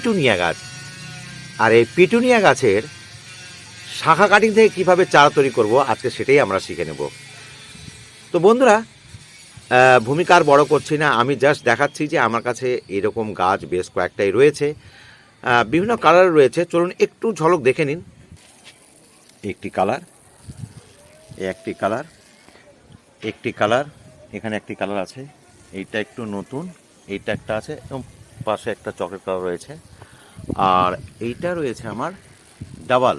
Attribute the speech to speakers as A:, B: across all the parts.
A: Petunia গাছ। আর এই petunia গাছের শাখা কাটিং থেকে কীভাবে চারা তৈরি করব, আজকে সেটাই আমরা শিখে নেব। তো বন্ধুরা ভূমিকা আর বড় করছি না। আমি জাস্ট দেখাচ্ছি যে আমার কাছে এরকম গাছ বেশ কয়েকটাই রয়েছে। বিভিন্ন কালার রয়েছে। চলুন একটু ঝলক দেখে নিন। একটি কালার একটি কালার একটি কালার এখানে একটি কালার আছে। এইটা একটু নতুন, এইটা একটা আছে, এবং পাশে একটা চকলেট কালার রয়েছে। আর এইটা রয়েছে আমার ডাবল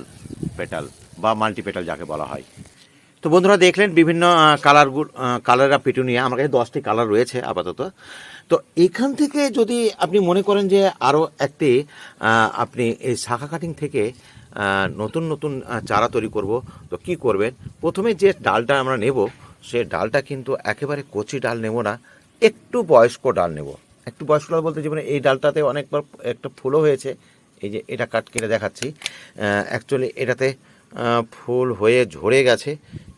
A: পেটাল বা মাল্টি পেটাল যাকে বলা হয়। তো বন্ধুরা দেখলেন বিভিন্ন কালার কালাররা পিটুনিয়া আমার কাছে দশটি কালার রয়েছে আপাতত। তো এখান থেকে যদি আপনি মনে করেন যে আরও একটি আপনি এই শাখা কাটিং থেকে নতুন নতুন চারা তৈরি করব, তো কি করবেন? প্রথমে যে ডালটা আমরা নেব, সে ডালটা কিন্তু একেবারে কচি ডাল নেব না, একটু বয়স্ক ডাল নেব। একটু বয়স্ক বলতে যেমন এই ডালটাতে অনেকবার একটা ফুলও হয়েছে। এই যে এটা কাট কেটে দেখাচ্ছি। অ্যাকচুয়ালি এটাতে ফুল হয়ে ঝরে গেছে।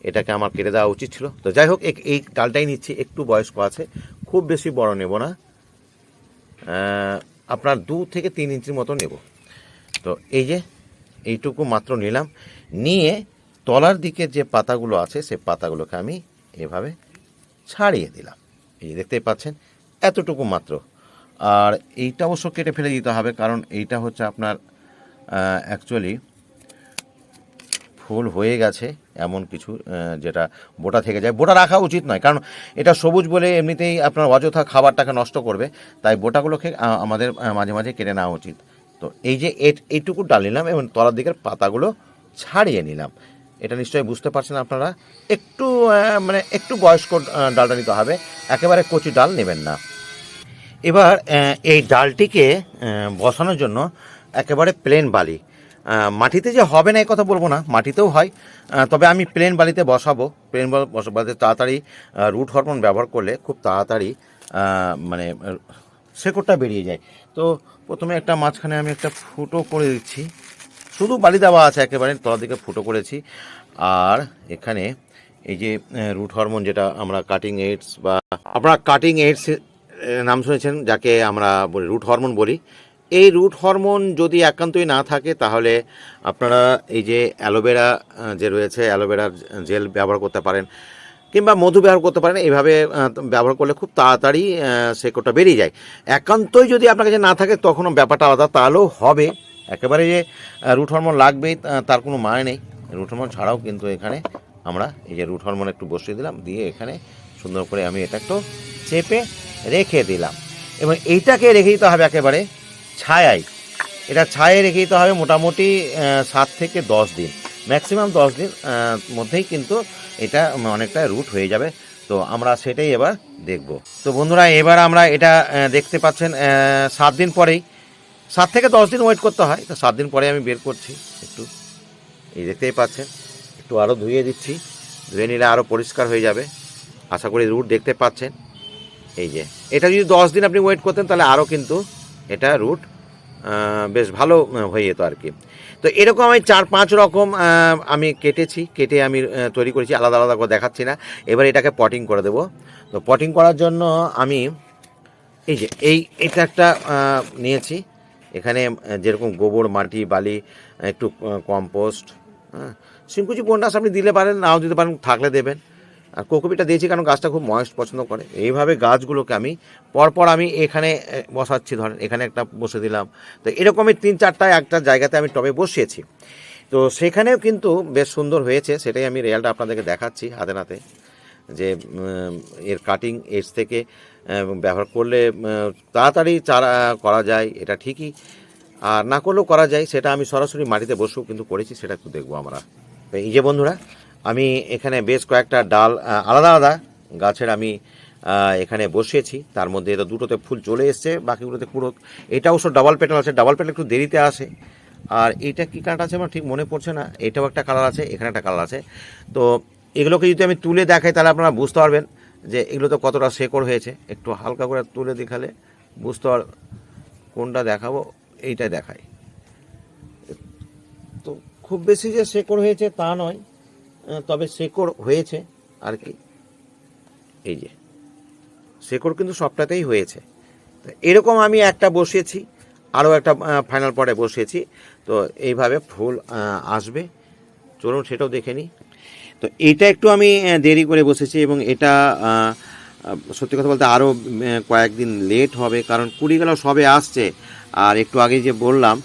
A: এটাকে আমার কেটে দেওয়া উচিত ছিল। তো যাই হোক, এই ডালটাই নিচ্ছি, একটু বয়স্ক আছে। খুব বেশি বড় নেব না। আপনার দু থেকে তিন ইঞ্চির মতো নেব। তো এই যে, এইটুকু মাত্র নিলাম। নিয়ে তলার দিকে যে পাতাগুলো আছে, সে পাতাগুলোকে আমি এভাবে ছাড়িয়ে দিলাম। এই যে দেখতেই পাচ্ছেন এতটুকু মাত্র। আর এইটা অবশ্য কেটে ফেলে দিতে হবে, কারণ এইটা হচ্ছে আপনার অ্যাকচুয়ালি ফুল হয়ে গেছে এমন কিছু যেটা বোটা থেকে যায়। বোটা রাখা উচিত নয়, কারণ এটা সবুজ বলে এমনিতেই আপনার অযথা খাবারটাকে নষ্ট করবে। তাই বোটাগুলোকে আমাদের মাঝে মাঝে কেটে নেওয়া উচিত। তো এই যে এইটুকু ডাল নিলাম এবং তলার দিকের পাতাগুলো ছাড়িয়ে নিলাম। এটা নিশ্চয়ই বুঝতে পারছেন আপনারা। একটু মানে একটু বয়স্ক ডালটা নিতে হবে। একেবারে কচি ডাল নেবেন না। এবার এই ডালটিকে বসানোর জন্য একেবারে প্লেন বালি। মাটিতে যে হবে না এই কথা বলব না, মাটিতেও হয়। তবে আমি প্লেন বালিতে বসাবো। প্লেন বসাতে তাড়াতাড়ি রুট হরমোন ব্যবহার করলে খুব তাড়াতাড়ি মানে শেকড়টা বেরিয়ে যায়। তো প্রথমে একটা মাঝখানে আমি একটা ফুটো করে দিচ্ছি। শুধু বালি দেওয়া আছে একেবারে, তলার দিকে ফুটো করেছি। আর এখানে এই যে রুট হরমোন যেটা আমরা কাটিং এইডস বা আপনারা কাটিং এইডস নাম শুনেছেন, যাকে আমরা বলি রুট হরমোন বলি। এই রুট হরমোন যদি একান্তই না থাকে, তাহলে আপনারা এই যে অ্যালোভেরা যে রয়েছে, অ্যালোভেরার জেল ব্যবহার করতে পারেন, কিংবা মধু ব্যবহার করতে পারেন এইভাবে ব্যবহার করলে খুব তাড়াতাড়ি শেকড়টা বেরিয়ে যায়। একান্তই যদি আপনার কাছে না থাকে, তখনও ব্যাপারটা আলাদা, তাহলেও হবে। একেবারে যে রুট হরমোন লাগবেই তার কোনো মানে নেই। রুট হরমোন ছাড়াও কিন্তু এখানে আমরা এই যে রুট হরমোন একটু বসিয়ে দিলাম, দিয়ে এখানে সুন্দর করে আমি এটা একটু চেপে রেখে দিলাম। এবং এইটাকে রেখে দিতে হবে একেবারে ছায়ায়। এটা ছায়ে রেখে দিতে হবে মোটামুটি সাত থেকে দশ দিন। ম্যাক্সিমাম দশ দিন মধ্যেই কিন্তু এটা অনেকটা রুট হয়ে যাবে। তো আমরা সেটাই এবার দেখব। তো বন্ধুরা, এবার আমরা এটা দেখতে পাচ্ছেন সাত দিন পরেই। সাত থেকে দশ দিন ওয়েট করতে হয়। তো সাত দিন পরে আমি বের করছি একটু। এই দেখতেই পাচ্ছেন, একটু আরও ধুয়ে দিচ্ছি। ধুয়ে নিলে আরও পরিষ্কার হয়ে যাবে। আশা করি রুট দেখতে পাচ্ছেন। এই যে, এটা যদি দশ দিন আপনি ওয়েট করতেন, তাহলে আরও কিন্তু এটা রুট বেশ ভালো হয়ে যেত আর কি তো এরকম আমি চার পাঁচ রকম আমি কেটেছি, কেটে আমি তৈরি করেছি, আলাদা আলাদা করে দেখাচ্ছি না। এবার এটাকে পটিং করে দেবো। তো পটিং করার জন্য আমি, এই যে, এই, এটা একটা নিয়েছি। এখানে যেরকম গোবর, মাটি, বালি, একটু কম্পোস্ট হ্যাঁ। সিংকুচি বন্ডাস আপনি দিলে পারেন, নাও দিতে পারেন, থাকলে দেবেন। আর কোকোপিটা দিয়েছি কারণ গাছটা খুব ময়েস্ট পছন্দ করে। এইভাবে গাছগুলোকে আমি পরপর আমি এখানে বসাচ্ছি, ধরেন এখানে একটা বসে দিলাম। তো এরকমই তিন চারটা একটা জায়গাতে আমি টবে বসিয়েছি। তো সেখানেও কিন্তু বেশ সুন্দর হয়েছে, সেটাই আমি রেজাল্টটা আপনাদেরকে দেখাচ্ছি হাতে নাতে, যে এর কাটিং এজ থেকে ব্যবহার করলে তাড়াতাড়ি চারা করা যায়, এটা ঠিকই। আর না করলেও করা যায়, সেটা আমি সরাসরি মাটিতে বসেও কিন্তু করেছি, সেটা একটু দেখব আমরা। এই যে বন্ধুরা আমি এখানে বেশ কয়েকটা ডাল আলাদা আলাদা গাছের আমি এখানে বসিয়েছি। তার মধ্যে এটা দুটোতে ফুল চলে এসছে, বাকিগুলোতে পুরো এটা অবশ্য ডাবল পেটাল আছে ডাবল পেটাল একটু দেরিতে আসে। আর এইটা কী কালার আছে আমার ঠিক মনে পড়ছে না, এটাও একটা কালার আছে, এখানে একটা কালার আছে। তো এগুলোকে যদি আমি তুলে দেখাই, তাহলে আপনারা বুঝতে পারবেন যে এগুলো তো কতটা শেকড় হয়েছে। একটু হালকা করে তুলে দেখালে বুঝতে পার, কোনটা দেখাবো, এইটাই দেখাই। তো খুব বেশি যে শেকড় হয়েছে তা নয় তবে শেকড় হয়েছে আর কি। এই যে, শেকড় কিন্তু সবটাতেই হয়েছে। তো এরকম আমি একটা বসিয়েছি, আরও একটা ফাইনাল পরে বসিয়েছি। তো এইভাবে ফুল আসবে। চলুন সেটাও দেখে নিই। তো এটা একটু আমি দেরি করে বসেছি এবং এটা সত্যি কথা বলতে আরও কয়েকদিন লেট হবে, কারণ কুড়িগুলো সবে আসছে। আর একটু আগে যে বললাম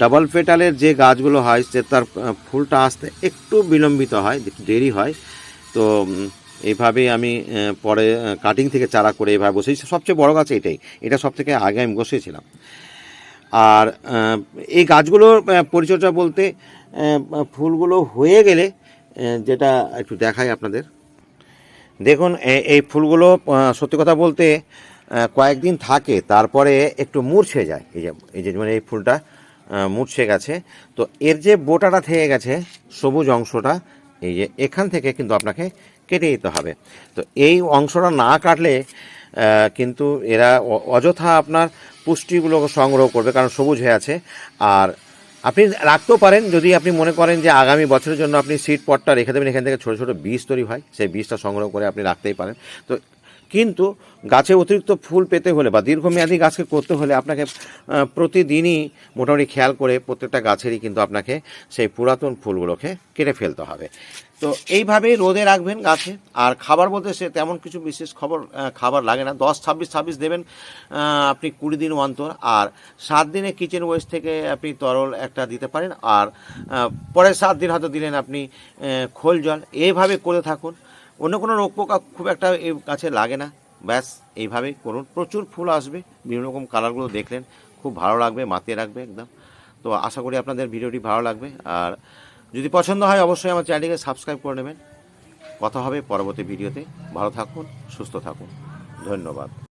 A: ডাবল পেটালের যে গাছগুলো হয়, সে তার ফুলটা আসতে একটু বিলম্বিত হয় দেরি হয়। তো এইভাবেই আমি পরে কাটিং থেকে চারা করে এইভাবে বসেছি। সবচেয়ে বড় গাছ এটাই। এটা সব থেকে আগে আমি বসেছিলাম আর এই গাছগুলোর পরিচর্যা বলতে ফুলগুলো হয়ে গেলে যেটা একটু দেখাই আপনাদের। দেখুন এই ফুলগুলো সত্যি কথা বলতে কয়েকদিন থাকে, তারপরে একটু মূর্ছে যায়। এই যে এই যে মানে এই ফুলটা মূর্ছে গেছে। তো এর যে বোটাটা থেকে গেছে, সবুজ অংশটা, এই যে এখান থেকে কিন্তু আপনাকে কেটে দিতে হবে। তো এই অংশটা না কাটলে কিন্তু এরা অযথা আপনার পুষ্টিগুলো সংগ্রহ করবে, কারণ সবুজ হয়ে আছে। আর আপনি রাখতেও পারেন, যদি আপনি মনে করেন যে আগামী বছরের জন্য আপনি সিড পটটা রেখে দেবেন, এখান থেকে ছোটো ছোটো বীজ তৈরি হয়, সেই বীজটা সংগ্রহ করে আপনি রাখতেই পারেন। তো কিন্তু গাছে অতিরিক্ত ফুল পেতে হলে বা দীর্ঘমেয়াদী গাছকে করতে হলে আপনাকে প্রতিদিনই মোটামুটি খেয়াল করে প্রত্যেকটা গাছেরই কিন্তু আপনাকে সেই পুরাতন ফুলগুলোকে কেটে ফেলতে হবে। তো এইভাবেই রোদে রাখবেন গাছে। আর খাবার বলতে সে তেমন কিছু বিশেষ খবর খাবার লাগে না। দশ, ছাব্বিশ ছাব্বিশ দেবেন আপনি কুড়ি দিন অন্তর। আর সাত দিনে কিচেন ওয়েস্ট থেকে আপনি তরল একটা দিতে পারেন। আর পরের সাত দিন হয়তো দিলেন আপনি খোল জল। এইভাবে করে থাকুন। অন্য কোনো রোগ পোকা খুব একটা এই গাছে লাগে না। ব্যাস, এইভাবেই করুন। প্রচুর ফুল আসবে। বিভিন্ন রকম কালারগুলো দেখলেন। খুব ভালো লাগবে, মাতিয়ে রাখবে একদম। তো আশা করি আপনাদের ভিডিওটি ভালো লাগবে। আর যদি পছন্দ হয়, অবশ্যই আমার চ্যানেলটিকে সাবস্ক্রাইব করে নেবেন। কথা হবে পরবর্তী ভিডিওতে। ভালো থাকুন, সুস্থ থাকুন। ধন্যবাদ।